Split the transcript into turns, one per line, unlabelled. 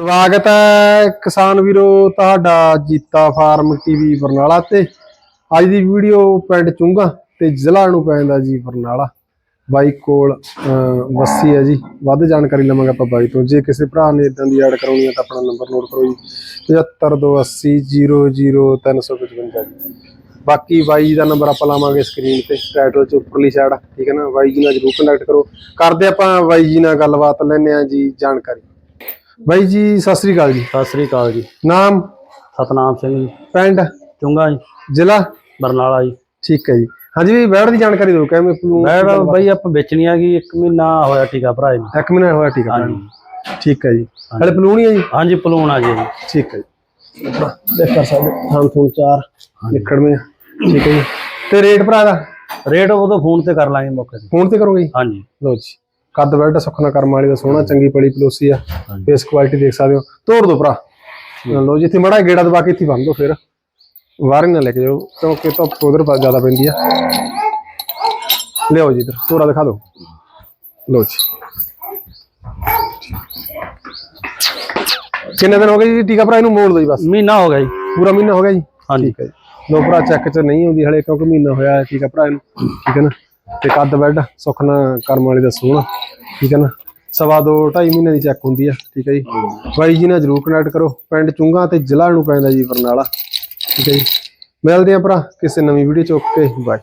ਸਵਾਗਤ ਹੈ ਕਿਸਾਨ ਵੀਰੋ ਤੁਹਾਡਾ ਜੀਤਾ ਫਾਰਮ ਟੀਵੀ ਬਰਨਾਲਾ ਤੇ। ਅੱਜ ਦੀ ਵੀਡੀਓ ਪਿੰਡ ਚੁੰਗਾ ਤੇ ਜ਼ਿਲ੍ਹਾ ਨੂੰ ਪੈਂਦਾ ਜੀ ਬਰਨਾਲਾ। ਬਾਈ ਕੋਲ ਅਹ, ਵੱਸੀ ਹੈ ਜੀ। ਵੱਧ ਜਾਣਕਾਰੀ ਲਵਾਂਗੇ ਆਪਾਂ ਬਾਈ ਤੋਂ। ਜੇ ਕਿਸੇ ਭਰਾ ਨੇ ਇਦਾਂ ਦੀ ਐਡ ਕਰਾਉਣੀ ਹੈ ਤਾਂ ਆਪਣਾ ਨੰਬਰ ਨੋਟ ਕਰੋ ਜੀ। 7528000355 ਜੀ। ਬਾਕੀ ਬਾਈ ਦਾ ਨੰਬਰ ਆਪਾਂ ਲਾਵਾਂਗੇ ਸਕਰੀਨ ਤੇ। ਟਾਈਟਲ 'ਚ ਉੱਪਰਲੀ ਸਾਈਡ ਠੀਕ ਹੈ ਨਾ? ਬਾਈ ਜੀ ਨਾਲ ਜਰੂਰ ਕੰਟੈਕਟ ਕਰੋ। ਕਰਦੇ ਆਪਾਂ ਬਾਈ ਜੀ ਨਾਲ ਗੱਲਬਾਤ ਲੈਣੇ ਆ ਜੀ ਜਾਣਕਾਰੀ। ਬਾਈ ਜੀ ਸਤਿ ਸ੍ਰੀ ਅਕਾਲ ਜੀ।
ਸਤਿ ਸ੍ਰੀ ਅਕਾਲ ਜੀ।
ਨਾਮ?
ਸਤਨਾਮ ਸਿੰਘ ਜੀ।
ਪਿੰਡ?
ਚੁੰਗਾ ਜੀ।
ਜ਼ਿਲ੍ਹਾ?
ਬਰਨਾਲਾ ਜੀ।
ਠੀਕ ਹੈ ਜੀ। ਹਾਂਜੀ ਵੀ ਬੈੜ ਦੀ ਜਾਣਕਾਰੀ ਦਿਓ ਕਿਵੇਂ
ਮੈਂ ਬਈ ਆਪਾਂ ਵੇਚਣੀ ਹੈਗੀ 1 ਮਹੀਨਾ ਹੋਇਆ ਟੀਕਾ ਭਰਾਏ ਨੂੰ
ਇੱਕ ਮਹੀਨਾ ਹੋਇਆ ਠੀਕ ਹੈ
ਹਾਂਜੀ।
ਠੀਕ ਹੈ ਜੀ। ਹਲੇ ਪਲੂਣੀ ਹੈ ਜੀ?
ਹਾਂਜੀ ਪਲੂਣ ਆ ਜੀ ਜੀ।
ਠੀਕ ਹੈ ਜੀ। ਦੇਖ ਕਰ ਸਕਦੇ ਹਾਂ। ਤੋਂ ਚਾਰ। ਨਿਕੜਵੇਂ ਠੀਕ ਹੈ ਜੀ। ਤੇ ਰੇਟ ਭਰਾ ਦਾ?
ਰੇਟ ਉਦੋਂ ਫੋਨ ਤੇ ਕਰ ਲਾਂਗੇ ਮੌਕੇ ਤੇ।
ਫੋਨ ਤੇ ਕਰੋਗੇ ਜੀ?
ਹਾਂਜੀ।
ਲਓ ਜੀ। ਕੱਦ ਬੈਡ ਸੁਖਨਾ ਕਰਮ ਵਾਲੀ ਦਾ ਸੋਹਣਾ ਚੰਗੀ ਪਲੀ ਪਲੋਸੀ ਆ। ਫੇਸ ਕੁਆਲਿਟੀ ਦੇਖ ਸਕਦੇ ਹੋ। ਤੋੜ ਦੋ ਭਰਾ। ਲਓ ਜਿੱਥੇ ਮੜਾ ਗੇੜਾ ਦਬਾ ਕੇ ਇੱਥੇ ਬੰਨ ਦੋ ਫਿਰ। ਵਾਰ ਨਾ ਲੈ ਕੇ ਜਾਓ ਕਿਉਂਕਿ ਧੁੱਪ ਉਧਰ ਜ਼ਿਆਦਾ ਪੈਂਦੀ ਆ। ਲਿਆਓ ਜੀ ਇਧਰ ਤੋੜਾ ਦਿਖਾ ਦਿਓ ਲਓ ਜੀ। ਕਿੰਨੇ ਦਿਨ ਹੋ ਗਏ ਜੀ ਟੀਕਾ ਭਰਾ ਇਹਨੂੰ ਮੋੜ ਦਿਓ ਜੀ ਬਸ?
ਮਹੀਨਾ ਹੋ ਗਿਆ ਜੀ।
ਪੂਰਾ ਮਹੀਨਾ ਹੋ ਗਿਆ ਜੀ?
ਹਾਂਜੀ।
ਠੀਕ ਹੈ ਜੀ। ਲੋ ਭਰਾ ਚੈੱਕ ਚ ਨਹੀਂ ਆਉਂਦੀ ਹਲੇ ਕਿਉਂਕਿ ਮਹੀਨਾ ਹੋਇਆ ਹੈ, ਹੈ ਭਰਾ ਇਹਨੂੰ। ਠੀਕ ਹੈ ਨਾ? ਤੇ ਕੱਦ ਬੈੱਡ, ਸੁਖਨਾ ਕਰਮ ਵਾਲੀ ਦਾ ਸੋਹਣਾ ਠੀਕ ਹੈ ਨਾ? ਸਵਾ ਦੋ, ਢਾਈ ਮਹੀਨੇ ਦੀ ਚੈੱਕ ਹੁੰਦੀ ਆ, ਠੀਕ ਹੈ ਜੀ? ਬਾਈ ਜੀ ਨਾਲ ਜਰੂਰ ਕਨੈਕਟ ਕਰੋ, ਪਿੰਡ ਚੁੰਗਾ ਤੇ ਜ਼ਿਲ੍ਹਾ ਨੂੰ ਪੈਂਦਾ ਜੀ ਬਰਨਾਲਾ, ਠੀਕ ਹੈ ਜੀ? ਮਿਲਦੇ ਆ ਭਰਾ ਕਿਸੇ ਨਵੀਂ ਵੀਡੀਓ ਚ, ਓਕੇ ਬਾਏ